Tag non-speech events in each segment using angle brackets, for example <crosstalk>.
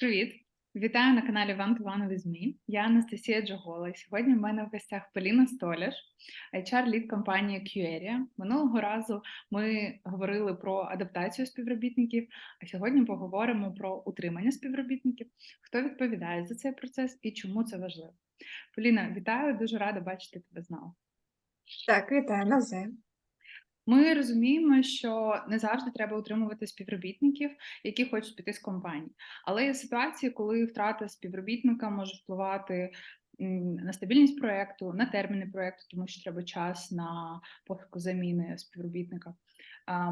Привіт! Вітаю на каналі One to One. Я Анастасія Джогола. І сьогодні в мене в гостях Поліна Столяш, HR-лід компанії QERIA. Минулого разу ми говорили про адаптацію співробітників, а сьогодні поговоримо про утримання співробітників, хто відповідає за цей процес і чому це важливо. Поліна, вітаю, дуже рада бачити тебе знову. Так, вітаю навзаєм. Ми розуміємо, що не завжди треба утримувати співробітників, які хочуть піти з компанії. Але є ситуації, коли втрата співробітника може впливати на стабільність проекту, на терміни проекту, тому що треба час на пошуку заміни співробітника.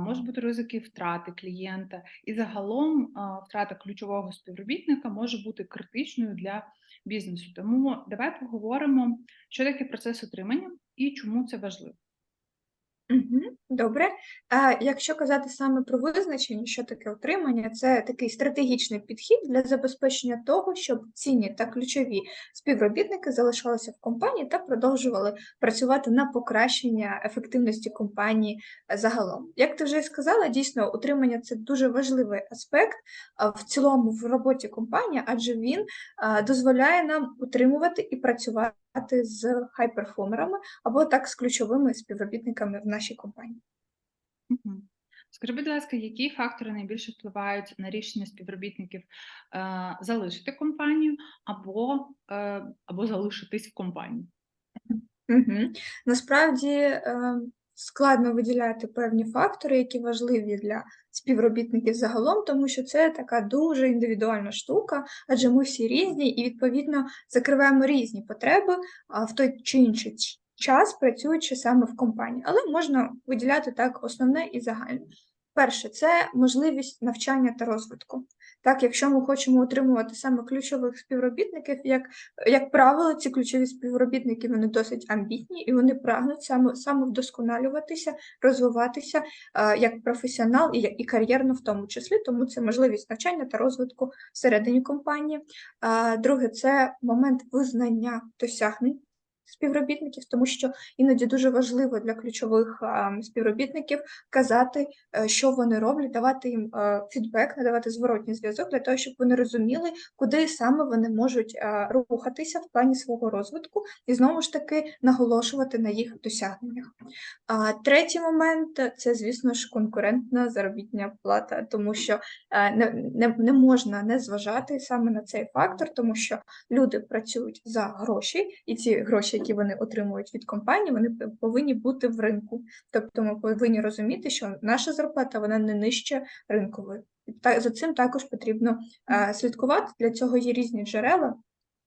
Можуть бути ризики втрати клієнта, і загалом втрата ключового співробітника може бути критичною для бізнесу. Тому давай поговоримо, що таке процес утримання і чому це важливо. Добре. Якщо казати саме про визначення, що таке утримання, це такий стратегічний підхід для забезпечення того, щоб цінні та ключові співробітники залишалися в компанії та продовжували працювати на покращення ефективності компанії загалом. Як ти вже сказала, дійсно утримання це дуже важливий аспект в цілому в роботі компанії, адже він дозволяє нам утримувати і працювати з хайперформерами або так з ключовими співробітниками в нашій компанії. Угу. Скажи, будь ласка, які фактори найбільше впливають на рішення співробітників е, залишити компанію або е, або залишитись в компанії? Угу. Насправді е, складно виділяти певні фактори, які важливі для співробітників загалом, тому що це така дуже індивідуальна штука, адже ми всі різні і, відповідно, закриваємо різні потреби в той чи інший час, працюючи саме в компанії. Але можна виділяти так основне і загальне. Перше, це можливість навчання та розвитку. Так, якщо ми хочемо отримувати саме ключових співробітників, як як правило, ці ключові співробітники вони досить амбітні і вони прагнуть саме саме розвиватися е, як професіонал і і кар'єрно в тому числі, тому це можливість навчання та розвитку всередині компанії. Е, друге, це момент визнання досягнень співробітників, тому що іноді дуже важливо для ключових співробітників казати, е, що вони роблять, давати їм е, фідбек, надавати зворотній зв'язок для того, щоб вони розуміли, куди саме вони можуть е, рухатися в плані свого розвитку, і знову ж таки наголошувати на їх досягненнях. А третій момент це, звісно ж, конкурентна заробітня плата, тому що не, не, не можна не зважати саме на цей фактор, тому що люди працюють за гроші, і ці гроші які вони отримують від компанії, вони повинні бути в ринку. Тобто ми повинні розуміти, що наша зарплата вона не нижче ринкової. Та за цим також потрібно е, слідкувати. Для цього є різні джерела.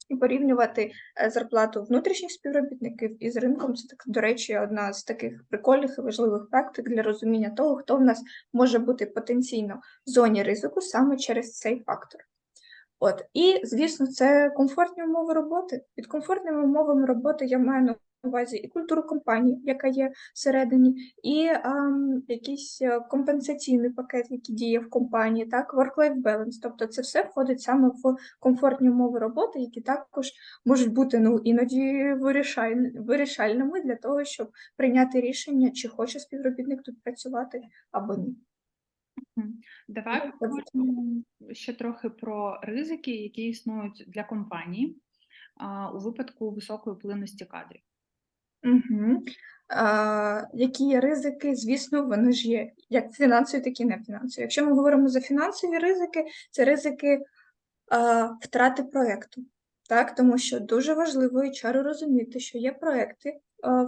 І порівнювати е, зарплату внутрішніх співробітників із ринком це так, до речі, одна з таких прикольних і важливих практик для розуміння того, хто в нас може бути потенційно в зоні ризику саме через цей фактор. От і звісно, це комфортні умови роботи. Під комфортними умовами роботи я маю на увазі і культуру компанії, яка є всередині, і а, якийсь е, компенсаційний пакет, який діє в компанії, так, work-life balance. Тобто це все входить саме в комфортні умови роботи, які також можуть бути ну іноді вирішальними для того, щоб прийняти рішення, чи хоче співробітник тут працювати або ні. Давай Ну, поговоримо ще трохи про ризики, які існують для компанії у випадку високої вплинності кадрів. Угу. А, Які є ризики? Звісно, вони ж є як фінансові, так і не фінансові. Якщо ми говоримо за фінансові ризики, це ризики а, втрати проєкту. Так, тому що дуже важливо HR розуміти, що є проекти,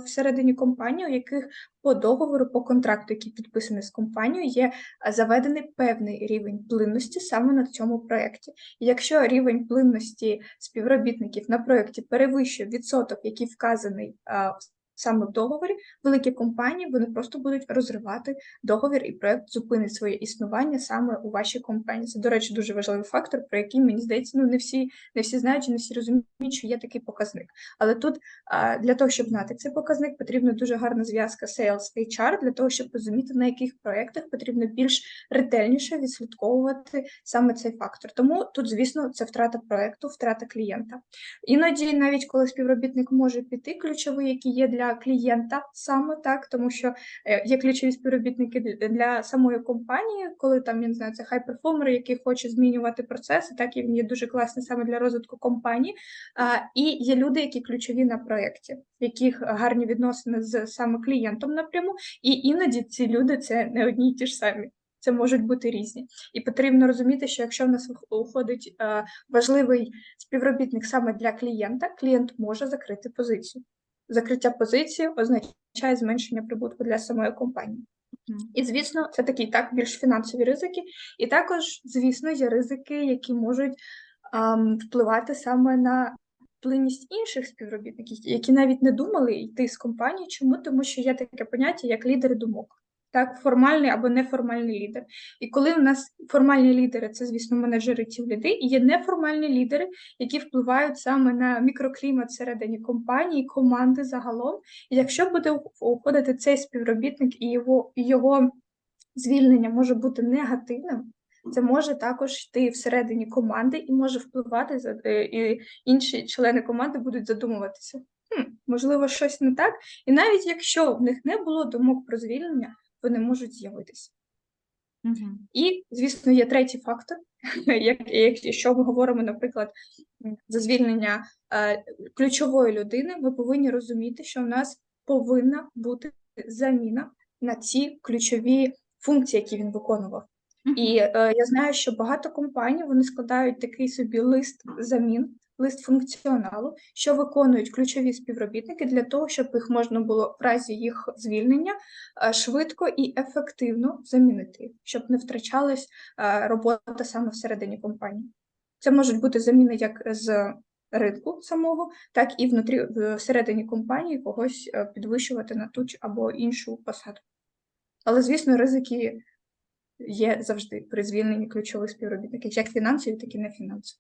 всередині компанії, у яких по договору, по контракту, який підписаний з компанією, є е, заведений певний рівень плинності саме на цьому проєкті. І якщо рівень плинності співробітників на проєкті перевищує відсоток, який вказаний е, саме в договорі, великі компанії вони просто будуть розривати договір і проект зупинить своє існування саме у вашій компанії. Це, до речі, дуже важливий фактор, про який мені здається, ну не всі не всі знають, не всі розуміють, що є такий показник. Але тут для того, щоб знати цей показник, потрібна дуже гарна зв'язка Sales HR, для того, щоб розуміти, на яких проєктах потрібно більш ретельніше відслідковувати саме цей фактор. Тому тут, звісно, це втрата проекту, втрата клієнта. Іноді, навіть коли співробітник може піти, ключовий, який є для для клієнта саме так, тому що е, є ключові співробітники для- самої компанії, коли там я не знаю, це хай-перформер, який хоче змінювати процеси, так і він є дуже класний саме для розвитку компанії. І є люди, які ключові на проєкті, яких гарні відносини з саме клієнтом напряму, і іноді ці люди це не одні й ті ж самі. Це можуть бути різні, і потрібно розуміти, що якщо в нас уходить е, важливий співробітник саме для клієнта, клієнт може закрити позицію. Закриття позиції означає зменшення прибутку для самої компанії. І, звісно, це такі так більш фінансові ризики. І також, звісно, є ризики, які можуть ем, впливати саме на плинність інших співробітників, які навіть не думали йти з компанії. Чому? Тому що є таке поняття як лідери думок. Так, формальний або неформальний лідер. І коли у нас формальні лідери, це, звісно, менеджери ті ліди, і є неформальні лідери, які впливають саме на мікроклімат всередині компанії, команди загалом. І якщо буде уходити цей співробітник і його, його звільнення може бути негативним, це може також йти всередині команди і може впливати е, і інші члени команди будуть задумуватися. Хм, можливо, щось не так. І навіть якщо в них не було думок про звільнення, вони можуть з'явитися. Мгм. І, звісно, є третій фактор. Як, <laughs> як- якщо ми говоримо, наприклад, за звільнення е, ключової людини, ми повинні розуміти, що в нас повинна бути заміна на ці ключові функції, які він виконував. І е, я знаю, що багато компаній вони складають такий собі лист замін, лист функціоналу, що виконують ключові співробітники для того, щоб їх можна було в разі їх звільнення е, швидко і ефективно замінити, щоб не втрачалась е, робота саме всередині компанії. Це можуть бути заміни як з ринку самого, так і внутрі всередині компанії когось е, підвищувати на ту або іншу посаду. Але, звісно, ризики є завжди при звільненні ключових співробітників, як фінансові, так і не фінансові.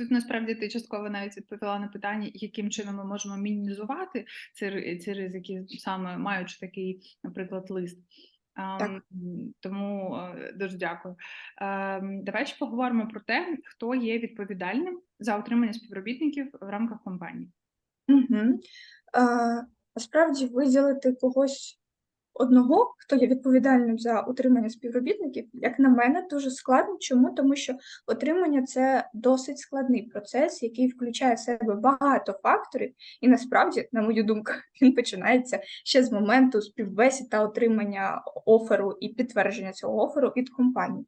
Тут насправді ти частково навіть відповіла на питання, яким чином ми можемо мінімізувати ці, ці ризики, саме маючи такий, наприклад, лист. Так. Ам, Тому е, дуже дякую. Ем, Давай ще поговоримо про те, хто є відповідальним за отримання співробітників в рамках компанії. Угу. Насправді виділити когось одного, хто є відповідальним за утримання співробітників, як на мене, дуже складно. Чому? Тому що отримання це досить складний процес, який включає в себе багато факторів, і насправді, на мою думку, <laughs> він починається ще з моменту співбесід та отримання оферу і підтвердження цього оферу від компанії.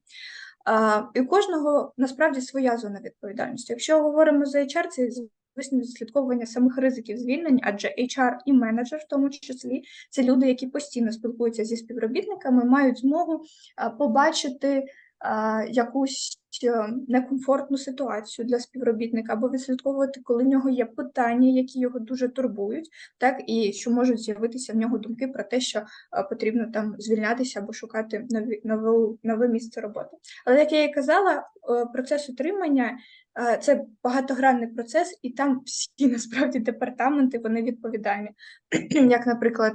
І у кожного насправді своя зона відповідальності. Якщо говоримо за HR, це звісно відслідковування самих ризиків звільнень, адже HR і менеджер, в тому числі, це люди, які постійно спілкуються зі співробітниками, мають змогу побачити якусь е, некомфортну ситуацію для співробітника, або відслідковувати, коли в нього є питання, які його дуже турбують, так і що можуть з'явитися в нього думки про те, що потрібно там звільнятися або шукати нові нову нове місце роботи. Але як я і казала, е, процес утримання е, це багатогранний процес, і там всі <laughs> насправді департаменти вони відповідальні. <clears throat> Як, наприклад,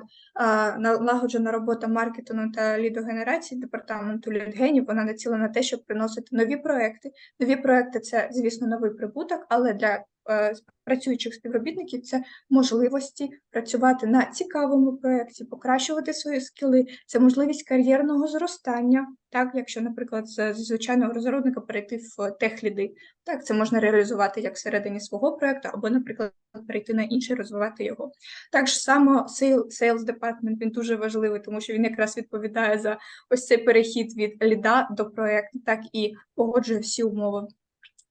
налагоджена робота маркетингу та лідогенерації департаменту лідгенів, вона націлена на те, щоб приносити нові проекти. Нові проекти це, звісно, новий прибуток, але для е, працюючих співробітників це можливості працювати на цікавому проєкті, покращувати свої скіли, це можливість кар'єрного зростання. Так, якщо, наприклад, з звичайного розробника перейти в техліди, так це можна реалізувати як всередині свого проєкту, або, наприклад, перейти на інший, розвивати його. Так само sales department, він дуже важливий, тому що він якраз відповідає за ось цей перехід від ліда до проєкту, так і погоджує всі умови.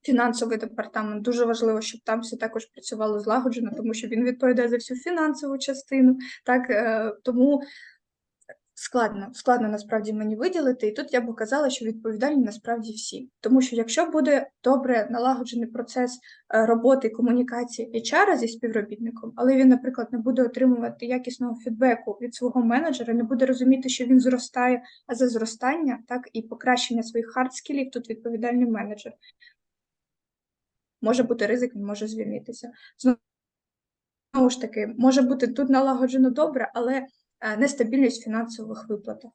Фінансовий департамент дуже важливо, щоб там все також працювало злагоджено, тому що він відповідає за всю фінансову частину. Так е, тому складно, складно насправді мені виділити. І тут я б казала, що відповідальні насправді всі. Тому що якщо буде добре налагоджений процес е, роботи комунікації HR зі співробітником, але він, наприклад, не буде отримувати якісного фідбеку від свого менеджера, не буде розуміти, що він зростає, а за зростання, так і покращення своїх хард-скілів тут відповідальний менеджер. Може бути ризик, він може звільнитися. Знову ж таки, може бути тут налагоджено добре, але е, нестабільність фінансових виплатах.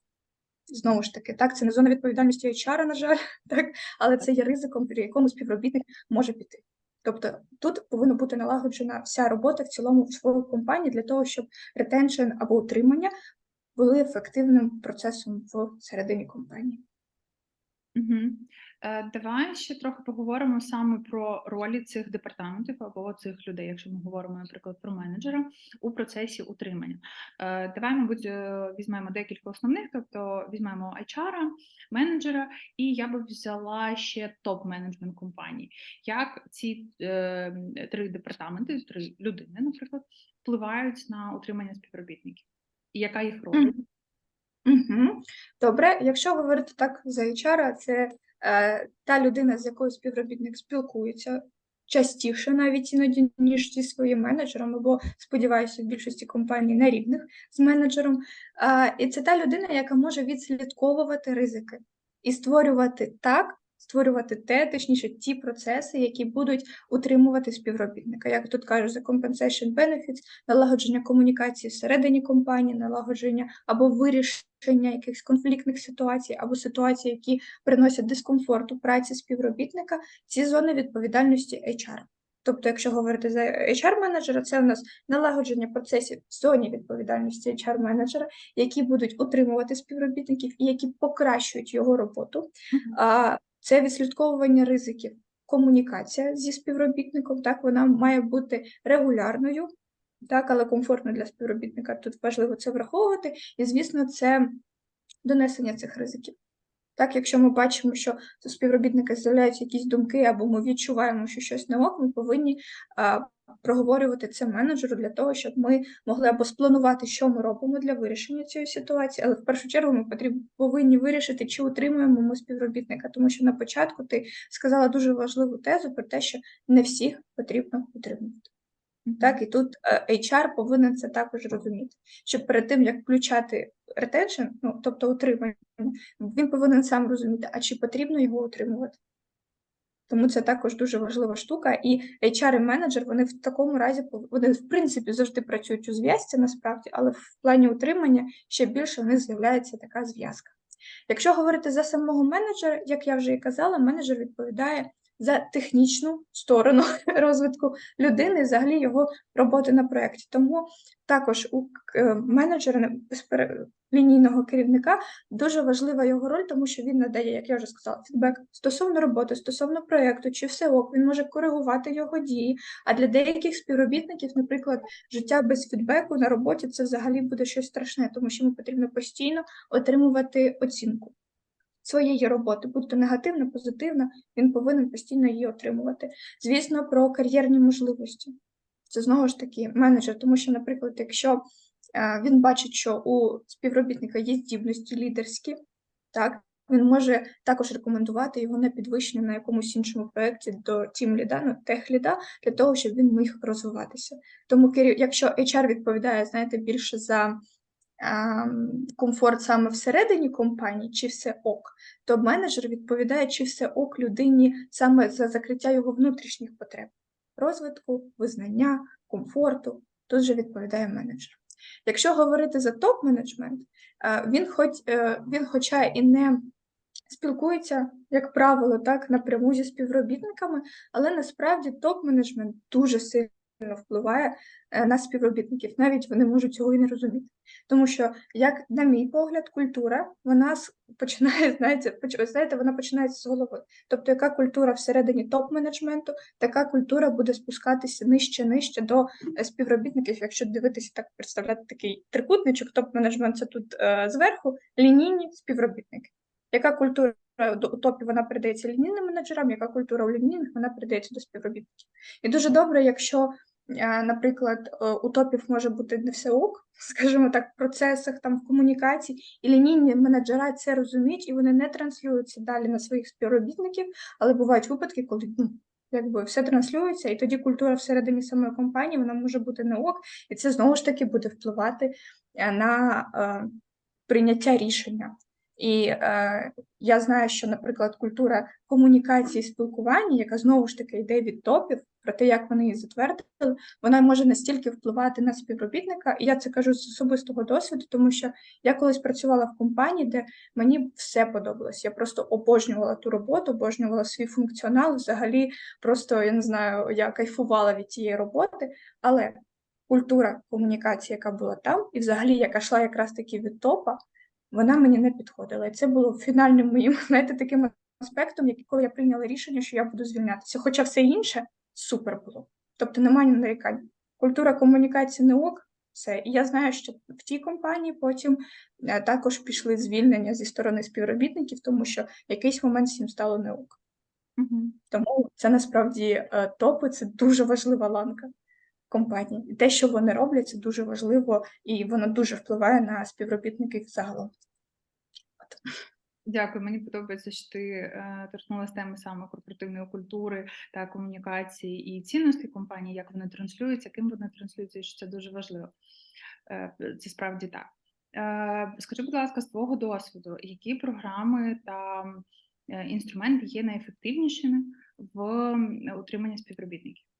Знову ж таки, так, це не зона відповідальності HR, на жаль, <laughs> так, але це є ризиком, при якому співробітник може піти. Тобто тут повинна бути налагоджена вся робота в цілому в компанії для того, щоб ретеншн або утримання були ефективним процесом всередині компанії. Угу. Е, давай ще трохи поговоримо саме про ролі цих департаментів або цих людей, якщо ми говоримо, наприклад, про менеджера у процесі утримання. Е, давай, мабуть, е, візьмемо декілька основних, тобто візьмемо HR, менеджера, і я би взяла ще топ-менеджмент компанії. Як ці три департаменти, три людини, наприклад, впливають на утримання співробітників, і яка їх роль? Мгм. Добре, якщо говорити так за HR, це та людина, з якою співробітник спілкується частіше навіть іноді, ніж зі своїм менеджером, або, сподіваюся, в більшості компаній на рівних з менеджером. Е, і це та людина, яка може відслідковувати ризики і створювати так, створювати те, точніше, ті процеси, які будуть утримувати співробітника. Як тут кажуть, за compensation benefits, налагодження комунікації всередині компанії, налагодження або вирішення якихось конфліктних ситуацій, або ситуацій, які приносять дискомфорт у праці співробітника, ці зони відповідальності HR. Тобто, якщо говорити за HR-менеджера, це у нас налагодження процесів в зоні відповідальності HR-менеджера, які будуть утримувати співробітників і які покращують його роботу. Мгм. А, Це відслідковування ризиків, комунікація зі співробітником, так, вона має бути регулярною, так, але комфортно для співробітника. Тут важливо це враховувати, і, звісно, це донесення цих ризиків. Так, якщо ми бачимо, що у співробітника з'являються якісь думки, або ми відчуваємо, що щось не ок, ми повинні а, проговорювати це менеджеру для того, щоб ми могли або спланувати, що ми робимо для вирішення цієї ситуації, але в першу чергу ми потріб, повинні вирішити, чи утримуємо ми співробітника, тому що на початку ти сказала дуже важливу тезу про те, що не всіх потрібно утримувати. Так, і тут е, HR повинен це також розуміти, що перед тим, як включати ретеншн, ну, тобто утримання, він повинен сам розуміти, а чи потрібно його утримувати. Тому це також дуже важлива штука, і HR і менеджер вони в такому разі вони в принципі завжди працюють у зв'язці насправді, але в плані утримання ще більше в них з'являється така зв'язка. Якщо говорити за самого менеджера, як я вже і казала, менеджер відповідає за технічну сторону <laughs> розвитку людини, і взагалі його роботи на проєкті. Тому також у е, менеджера не- безпере- лінійного керівника дуже важлива його роль, тому що він надає, як я вже сказала, фідбек стосовно роботи, стосовно проєкту, чи все ок, він може коригувати його дії. А для деяких співробітників, наприклад, життя без фідбеку на роботі це взагалі буде щось страшне, тому що йому потрібно постійно отримувати оцінку своєї роботи, будь то негативна, позитивна, він повинен постійно її отримувати. Звісно, про кар'єрні можливості. Це знову ж таки менеджер, тому що, наприклад, якщо е, він бачить, що у співробітника є здібності лідерські, так, він може також рекомендувати його на підвищення на якомусь іншому проєкті до тім-ліда, ну, тех-ліда, для того, щоб він міг розвиватися. Тому, якщо HR відповідає, знаєте, більше за комфорт саме всередині компанії, чи все ок, то менеджер відповідає, чи все ок людині саме за закриття його внутрішніх потреб розвитку, визнання, комфорту. Тут же відповідає менеджер. Якщо говорити за топ-менеджмент, е, він, хоч, е, він хоча і не спілкується, як правило, так, напряму зі співробітниками, але насправді топ-менеджмент дуже сильно впливає е, на співробітників, навіть вони можуть цього і не розуміти. Тому що, як на мій погляд, культура вона починає, <laughs> знаєте, знаєте, вона починається з голови. Тобто, яка культура всередині топ-менеджменту, така культура буде спускатися нижче, нижче до е, співробітників. Якщо дивитися так, представляти такий трикутничок, топ-менеджмент це тут е, зверху, лінійні співробітники. Яка культура у топі вона передається лінійним менеджерам, яка культура у лінійних вона передається до співробітників. І дуже добре, якщо, наприклад, е, у топів може бути не все ок, <laughs> скажімо так, в процесах, там, в комунікації, і лінійні менеджера це розуміють, і вони не транслюються далі на своїх співробітників, але бувають випадки, коли ну, якби все транслюється, і тоді культура всередині самої компанії вона може бути не ок, і це знову ж таки буде впливати е, на е, прийняття рішення. І е, я знаю, що, наприклад, культура комунікації, спілкування, яка знову ж таки йде від топів, про те, як вони її затвердили, вона може настільки впливати на співробітника, і я це кажу з особистого досвіду, тому що я колись працювала в компанії, де мені все подобалось. Я просто обожнювала ту роботу, обожнювала свій функціонал. Взагалі, просто я не знаю, я кайфувала від цієї роботи, але культура комунікації, яка була там, і взагалі яка йшла якраз таки від топа, вона мені не підходила. І це було фінальним моїм <laughs> знаєте, таким аспектом, який коли я прийняла рішення, що я буду звільнятися. Хоча все інше супер було. Тобто немає нарікань. Культура комунікації не ок, все. І я знаю, що в тій компанії потім е, також пішли звільнення зі сторони співробітників, тому що якийсь момент всім стало не ок. Мгм. Тому це насправді е, топи це дуже важлива ланка компанії. І те, що вони роблять, це дуже важливо, і воно дуже впливає на співробітників загалом. Дякую. Мені подобається, що ти е, торкнулася теми саме корпоративної культури та комунікації і цінності компанії, як вони транслюються, ким вони транслюються, і що це дуже важливо. Е, Це справді так. Е, Скажи, будь ласка, з твого досвіду, які програми та інструменти є найефективнішими в утриманні співробітників?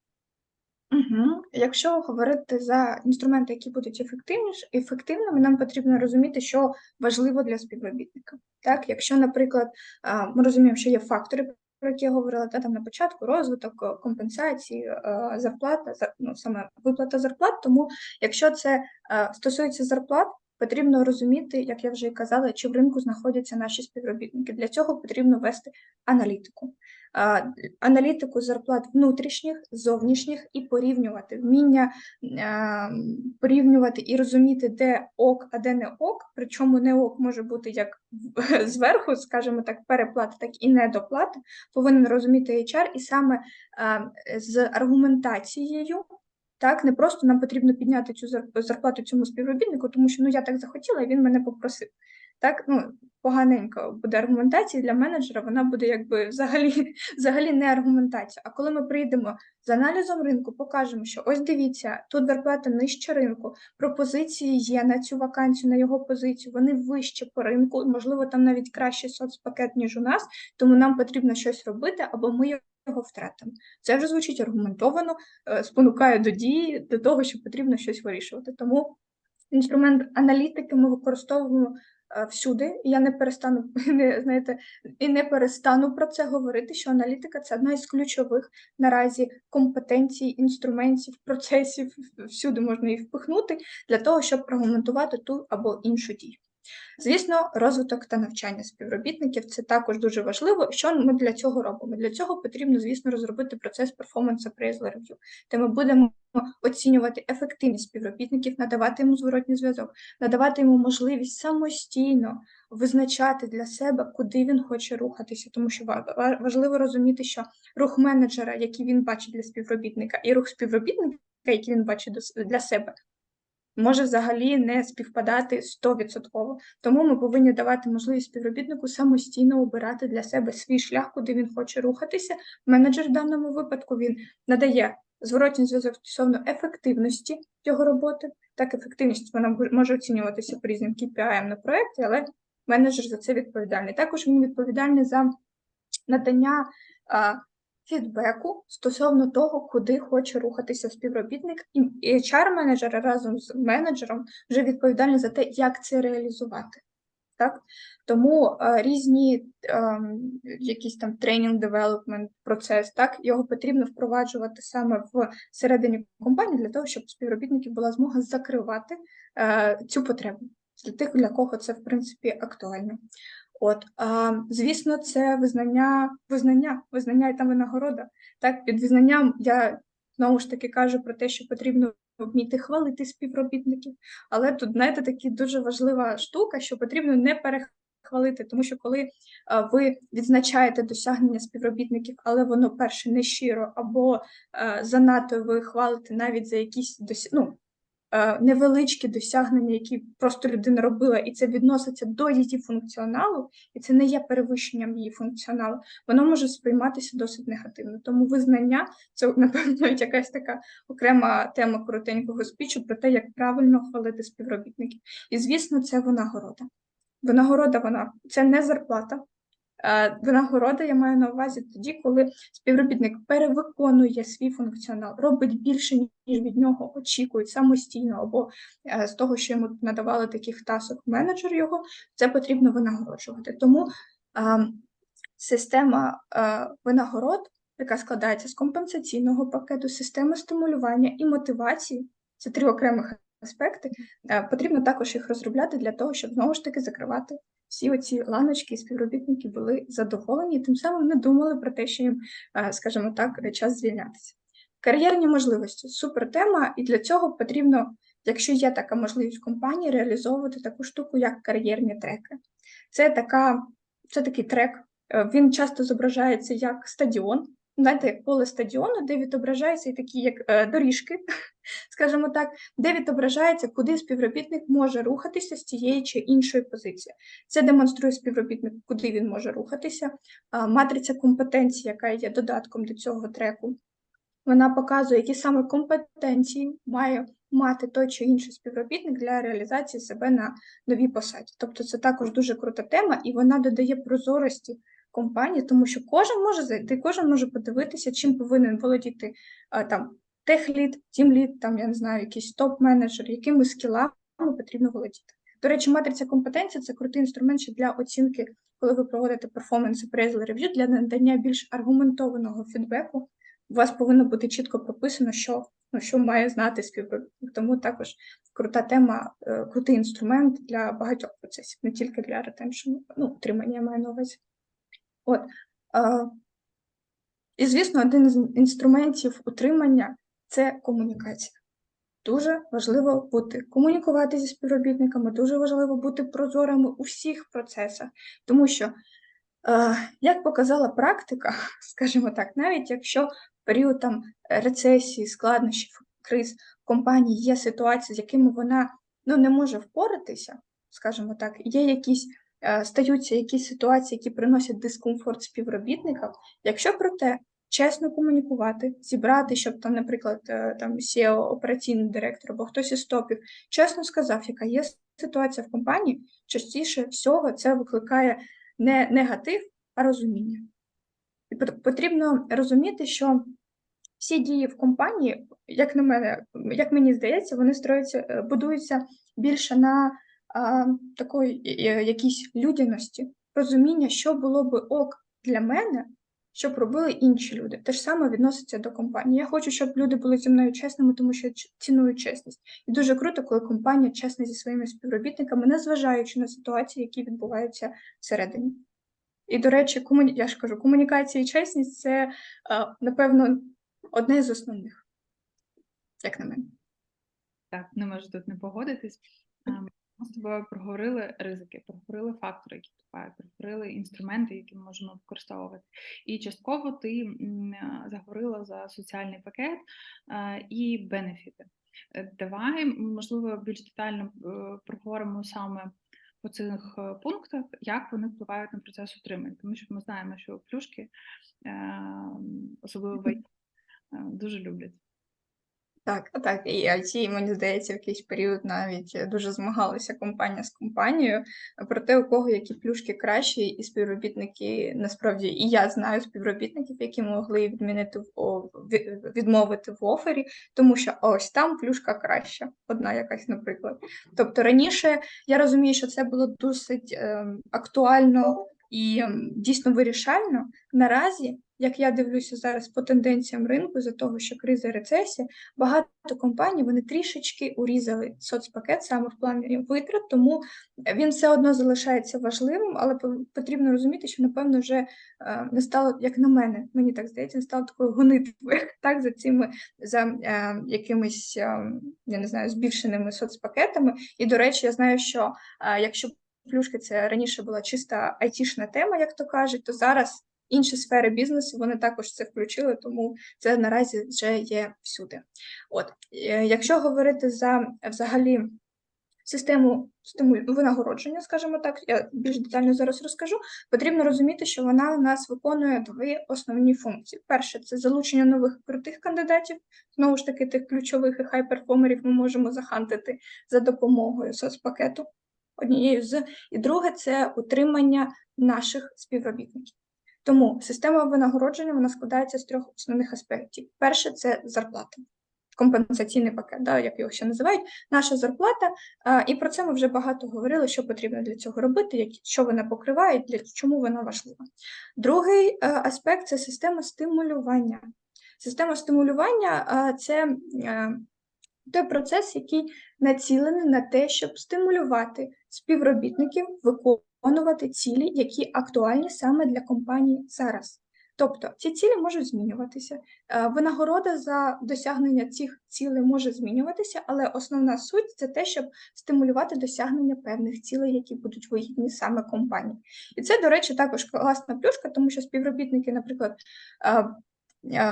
Угу. Якщо говорити за інструменти, які будуть ефективніш, ефективними, нам потрібно розуміти, що важливо для співробітника. Так, якщо, наприклад, ми розуміємо, що є фактори, про які я говорила та, там на початку, розвиток, е, компенсації, е, зарплата, зар- ну, саме виплата зарплат. Тому, якщо це е, стосується зарплат, потрібно розуміти, як я вже і казала, чи в ринку знаходяться наші співробітники. Для цього потрібно вести аналітику. Аналітику зарплат внутрішніх, зовнішніх і порівнювати вміння порівнювати і розуміти, де ок, а де не ок. Причому не ок може бути як <laughs> зверху, скажімо так, переплата, так і недоплата. Повинен розуміти HR, і саме з аргументацією. Так, не просто нам потрібно підняти цю зар- зарплату цьому співробітнику, тому що ну я так захотіла, і він мене попросив. Так, ну поганенько буде аргументація для менеджера, вона буде якби взагалі, <laughs> взагалі не аргументація. А коли ми прийдемо з аналізом ринку, покажемо, що ось дивіться, тут зарплата нижче ринку, пропозиції є на цю вакансію, на його позицію, вони вище по ринку, можливо, там навіть кращий соцпакет, ніж у нас, тому нам потрібно щось робити, або ми його втратимо. Це вже звучить аргументовано, е, спонукає до дії, до того, що потрібно щось вирішувати. Тому інструмент аналітики ми використовуємо е, всюди. І я не перестану <laughs> не знаєте, і не перестану про це говорити. Що аналітика це одна із ключових наразі компетенцій, інструментів, процесів. Всюди можна їх впихнути для того, щоб аргументувати ту або іншу дію. Звісно, розвиток та навчання співробітників це також дуже важливо. Що ми для цього робимо? Для цього потрібно, звісно, розробити процес performance appraisal review, де ми будемо оцінювати ефективність співробітників, надавати йому зворотній зв'язок, надавати йому можливість самостійно визначати для себе, куди він хоче рухатися, тому що ва- ва- важливо розуміти, що рух менеджера, який він бачить для співробітника, і рух співробітника, який він бачить для себе, може взагалі не співпадати 100%. Тому ми повинні давати можливість співробітнику самостійно обирати для себе свій шлях, куди він хоче рухатися. Менеджер в даному випадку він надає зворотній зв'язок стосовно ефективності його роботи. Так, ефективність вона може оцінюватися по різним KPI на проєкті, але менеджер за це відповідальний. Також він відповідальний за надання фідбеку стосовно того, куди хоче рухатися співробітник, і HR-менеджер разом з менеджером вже відповідальні за те, як це реалізувати. Так? Тому е, різні ем, якісь там тренінг, девелопмент процес, так його потрібно впроваджувати саме в середині компанії для того, щоб у співробітників була змога закривати е, цю потребу для тих, для кого це в принципі актуально. От, а, звісно, це визнання, визнання, визнання і там винагорода. Так, під визнанням я знову ж таки кажу про те, що потрібно вміти хвалити співробітників, але тут, знаєте, такі дуже важлива штука, що потрібно не перехвалити, тому що коли а, ви відзначаєте досягнення співробітників, але воно перше не щиро, або а, занадто ви хвалите навіть за якісь досі... ну, невеличкі досягнення, які просто людина робила, і це відноситься до її функціоналу, і це не є перевищенням її функціоналу, воно може сприйматися досить негативно. Тому визнання це, напевно, <laughs> якась така окрема тема коротенького спічу про те, як правильно хвалити співробітників. І, звісно, це винагорода. Винагорода вона це не зарплата. Е, Винагорода я маю на увазі тоді, коли співробітник перевиконує свій функціонал, робить більше, ніж від нього очікують самостійно, або е, з того, що йому надавали таких тасок менеджер його, це потрібно винагороджувати. Тому е, система е, винагород, яка складається з компенсаційного пакету, системи стимулювання і мотивації, це три окремих аспекти. Потрібно також їх розробляти для того, щоб знову ж таки закривати всі оці ланочки, і співробітники були задоволені, тим самим не думали про те, що їм, е, скажімо так, час звільнятися. Кар'єрні можливості супер тема, і для цього потрібно, якщо є така можливість в компанії, реалізовувати таку штуку, як кар'єрні треки. Це така, це такий трек. е, Він часто зображається як стадіон, знаєте, як поле стадіону, де відображаються і такі як е, доріжки, <laughs> скажімо так, де відображається, куди співробітник може рухатися з тієї чи іншої позиції. Це демонструє співробітник, куди він може рухатися. Матриця компетенцій, яка є додатком до цього треку, вона показує, які саме компетенції має мати той чи інший співробітник для реалізації себе на новій посаді. Тобто це також дуже крута тема, і вона додає прозорості компанії, тому що кожен може зайти, кожен може подивитися, чим повинен володіти а, там техлід, тімлід, там я не знаю, якийсь топ-менеджер, якими скілами потрібно володіти. До речі, матриця компетенцій це крутий інструмент ще для оцінки, коли ви проводите performance appraisal review, для надання більш аргументованого фідбеку. У вас повинно бути чітко прописано, що, ну, що має знати співробітник. Тому також крута тема, е, крутий інструмент для багатьох процесів, не тільки для ретеншну, ну, утримання я маю на увазі. От. І, звісно, один з інструментів утримання це комунікація. Дуже важливо бути комунікувати зі співробітниками, дуже важливо бути прозорими у всіх процесах, тому що, як показала практика, <laughs> скажімо так, навіть якщо в період там рецесії, складнощів, криз компанії є ситуації, з якими вона ну, не може впоратися, скажімо так, є якісь стаються якісь ситуації, які приносять дискомфорт співробітникам, якщо про те чесно комунікувати, зібрати, щоб там, наприклад, е, там SEO, операційний директор або хтось із топів чесно сказав, яка є ситуація в компанії, частіше всього це викликає не негатив, а розуміння. І потрібно розуміти, що всі дії в компанії, як на мене, як мені здається, вони строються, е, будуються більше на такої якійсь людяності, розуміння, що було би ок для мене, щоб робили інші люди. Те ж саме відноситься до компанії. Я хочу, щоб люди були зі мною чесними, тому що я ціную чесність. І дуже круто, коли компанія чесна зі своїми співробітниками, незважаючи на ситуації, які відбуваються всередині. І, до речі, комуні... я ж кажу, комунікація і чесність це, напевно, одне з основних, як на мене. Так, не можу тут не погодитись. Ми з тобою проговорили ризики, проговорили фактори, які впливають, проговорили інструменти, які ми можемо використовувати. І частково ти заговорила за соціальний пакет е, і бенефіти. Е, Давай, можливо, більш детально е, проговоримо саме по цих пунктах, як вони впливають на процес утримання, тому що ми знаємо, що плюшки, особливо дуже люблять. Так, так, і IT, мені здається, в якийсь період навіть дуже змагалася компанія з компанією про те, у кого які плюшки кращі, і співробітники насправді і я знаю співробітників, які могли відмінити в відмовити в офері, тому що ось там плюшка краща, одна якась, наприклад. Тобто раніше я розумію, що це було досить ем, актуально і ем, дійсно вирішально. Наразі, як я дивлюся зараз по тенденціям ринку, за того, що криза рецесія, багато компаній вони трішечки урізали соцпакет саме в плані витрат, тому він все одно залишається важливим, але потрібно розуміти, що напевно вже е, не стало, як на мене, мені так здається, не стало такою гонитвою так за цими за е, якимись е, я не знаю збільшеними соцпакетами. І до речі, я знаю, що е, якщо плюшки це раніше була чиста айтішна тема, як то кажуть, то зараз. Інші сфери бізнесу вони також це включили, тому це наразі вже є всюди. От, е, якщо говорити за взагалі систему винагородження, скажімо так, я більш детально зараз розкажу, потрібно розуміти, що вона у нас виконує дві основні функції. Перше це залучення нових крутих кандидатів, знову ж таки, тих ключових і хай-перформерів ми можемо захантити за допомогою соцпакету. однією з, і друге це утримання наших співробітників. Тому система винагородження вона складається з трьох основних аспектів. Перше це зарплата, компенсаційний пакет, да, як його ще називають, наша зарплата. І про це ми вже багато говорили, що потрібно для цього робити, що вона покриває, для чому вона важлива. Другий е, аспект це система стимулювання. Система стимулювання це е, той процес, який націлений на те, щоб стимулювати співробітників виконувати цілі, які актуальні саме для компанії зараз. Тобто ці цілі можуть змінюватися. е, Винагорода за досягнення цих цілей може змінюватися, але основна суть це те, щоб стимулювати досягнення певних цілей, які будуть вигідні саме компанії. І це, до речі, також класна плюшка, тому що співробітники, наприклад, е,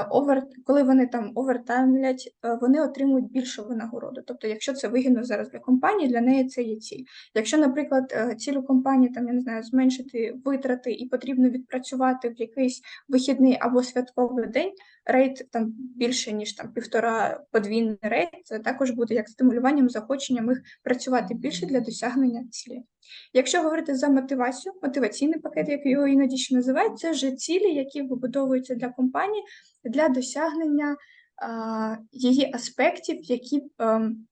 овер, коли вони там овертаймлять, е, вони отримують більшу винагороду. Тобто, якщо це вигідно зараз для компанії, для неї це є ціль. Якщо, наприклад, е, ціль у компанії там я не знаю, зменшити витрати і потрібно відпрацювати в якийсь вихідний або святковий день, рейд там більше ніж там півтора подвійний рейд, це також буде як стимулюванням, захоченням їх працювати більше для досягнення цілі. Якщо говорити за мотивацію, мотиваційний пакет, як його іноді ще називають, це вже цілі, які вибудовуються для компанії для досягнення а, її аспектів, які ем,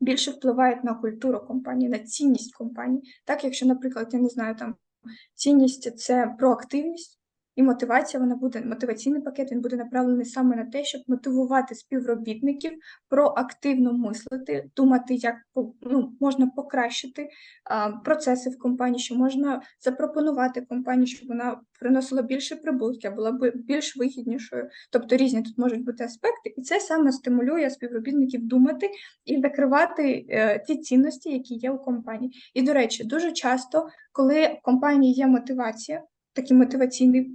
більше впливають на культуру компанії, на цінність компанії. Так, якщо, наприклад, я не знаю, там цінність це проактивність. І мотивація, вона буде мотиваційний пакет, він буде направлений саме на те, щоб мотивувати співробітників проактивно мислити, думати, як ну, можна покращити а, процеси в компанії, що можна запропонувати компанії, щоб вона приносила більше прибутки, була більш вигіднішою. Тобто різні тут можуть бути аспекти, і це саме стимулює співробітників думати і закривати е, ті цінності, які є у компанії. І, до речі, дуже часто, коли в компанії є мотивація, такий мотиваційний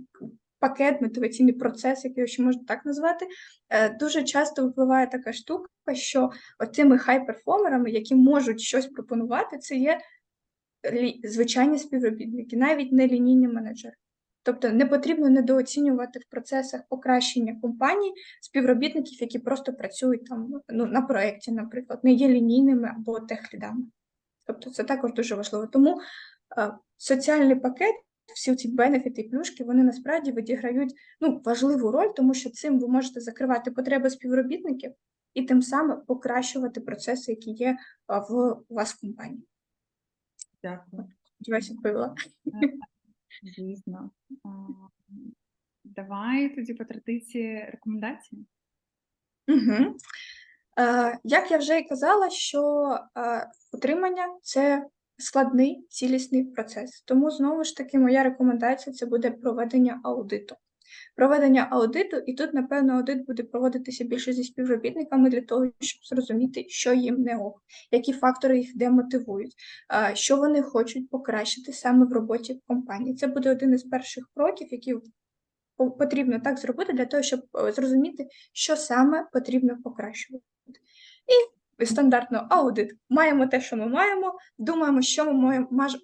пакет, мотиваційний процес, який ще можна так назвати, е, дуже часто впливає така штука, що оцими хай-перформерами, які можуть щось пропонувати, це є звичайні співробітники, навіть не лінійні менеджери. Тобто не потрібно недооцінювати в процесах покращення компаній співробітників, які просто працюють там ну, на проєкті, наприклад, не є лінійними або техлідами. Тобто це також дуже важливо. Тому е, соціальний пакет, всі ці бенефіти і плюшки, вони насправді відіграють ну, важливу роль, тому що цим ви можете закривати потреби співробітників і тим самим покращувати процеси, які є в у вас в компанії. Дякую. Сподіваюся, відповіла. <laughs> Давай тоді по традиції рекомендації. Угу. Як я вже і казала, що е, утримання це складний цілісний процес. Тому знову ж таки моя рекомендація це буде проведення аудиту. Проведення аудиту, і тут, напевно, аудит буде проводитися більше зі співробітниками для того, щоб зрозуміти, що їм не ок, які фактори їх демотивують, що вони хочуть покращити саме в роботі компанії. Це буде один із перших кроків, які по- потрібно так зробити для того, щоб е, зрозуміти, що саме потрібно покращувати. І стандартно аудит. Маємо те, що ми маємо, думаємо, що ми маємо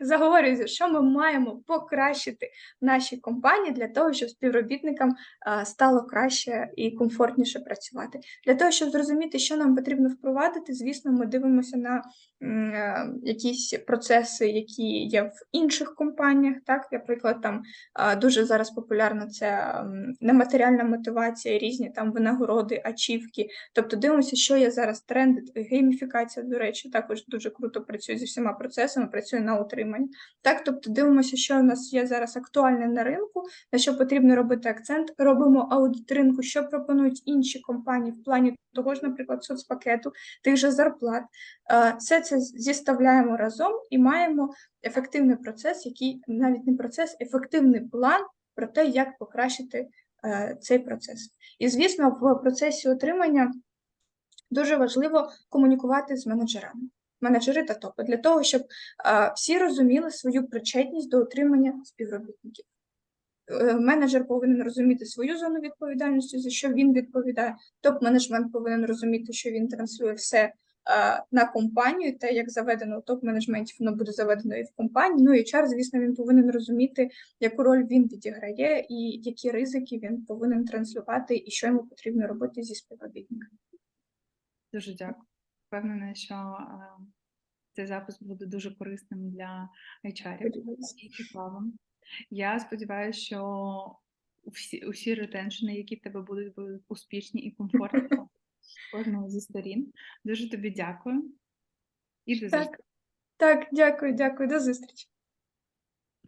заговорююся, що ми маємо покращити в нашій компанії для того, щоб співробітникам стало краще і комфортніше працювати. Для того, щоб зрозуміти, що нам потрібно впровадити, звісно, ми дивимося на е, якісь процеси, які є в інших компаніях. Так, наприклад, там Дуже зараз популярна це нематеріальна мотивація, різні там винагороди, ачівки. Тобто дивимося, що є зараз тренд, гейміфікація, до речі, також дуже круто працює зі всіма процесами, працює на утриманні. Так, тобто дивимося, що у нас є зараз актуальне на ринку, на що потрібно робити акцент. Робимо аудит ринку, що пропонують інші компанії в плані того ж, наприклад, соцпакету, тих же зарплат. Е, Все це зіставляємо разом і маємо ефективний процес, який навіть не процес, ефективний план про те, як покращити е, цей процес. І звісно, в процесі отримання дуже важливо комунікувати з менеджерами, менеджери та топи, для того, щоб всі розуміли свою причетність до отримання співробітників. Е, Менеджер повинен розуміти свою зону відповідальності, за що він відповідає. Топ-менеджмент повинен розуміти, що він транслює все на компанію, те, як заведено у топ-менеджменті, воно буде заведено і в компанії. Ну і HR, звісно, він повинен розуміти, яку роль він відіграє, і які ризики він повинен транслювати, і що йому потрібно робити зі співробітниками. Дуже дякую. Впевнена, що цей запис буде дуже корисним для HR і цікавим. Я сподіваюся, що всі усі ретеншени, які в тебе будуть, будуть успішні і комфортні кожного зі сторін. Дуже тобі дякую. І до зустрічі. Так, так, дякую, дякую, до зустрічі.